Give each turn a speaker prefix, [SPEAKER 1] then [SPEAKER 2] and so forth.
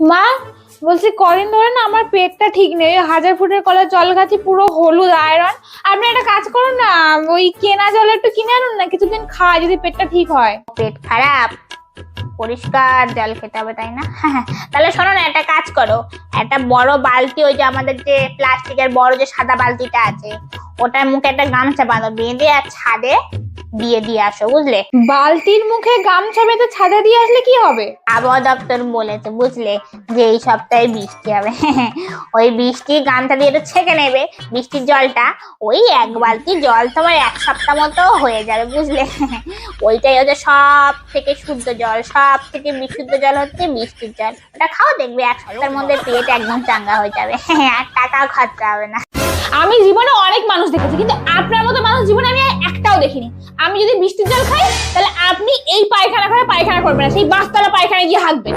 [SPEAKER 1] মা, বলছি কদিন ধরে না আমার পেটটা ঠিক নেই হাজার ফুটের কলের জল খাচ্ছি, পুরো হলুদ আয়রন। আপনি একটা কাজ করুন না, ওই কেনা জল একটু কিনে আনুন না, কিছুদিন খাওয়া যদি পেটটা ঠিক হয়।
[SPEAKER 2] পেট খারাপ, পরিষ্কার জল খেতে হবে, তাই না? তাহলে শোনো না, একটা কাজ করো। একটা বড় বালতি, ওই যে আমাদের যে প্লাস্টিকের বড় যে সাদা বালতিটা আছে, ওটার মুখে একটা গামছা বাঁধো, বেঁধে আর ছাদে দিয়ে দিয়ে আসো বুঝলে?
[SPEAKER 1] বালতির মুখে গামছা বেঁধে ছাদে দিয়ে আসলে কি হবে?
[SPEAKER 2] আবহাওয়া দপ্তর বলেছে বুঝলে? যে এই সপ্তাহে বৃষ্টি হবে। ওই বৃষ্টি গামছা দিয়ে একটু ছেঁকে নেবে। বৃষ্টির জলটা ওই এক বালতি জল তোমার এক সপ্তাহ মতো হয়ে যাবে বুঝলে? ওইটাই হচ্ছে সব থেকে শুদ্ধ জল সব থেকে বিশুদ্ধ জল হচ্ছে বৃষ্টির জল। ওটা খাও দেখবে এক সপ্তাহের মধ্যে পেট একদম চাঙ্গা হয়ে যাবে। আর টাকাও খরচা হবে না।
[SPEAKER 1] আমি জীবনে অনেক মানুষ দেখেছি কিন্তু আপনার মতো মানুষ জীবনে একটাও দেখিনি। আমি যদি বৃষ্টির জল খাই, তাহলে আপনি এই পায়খানা করে পায়খানা করবেন সেই বাস্তারা পায়খানা গিয়ে হাঁকবেন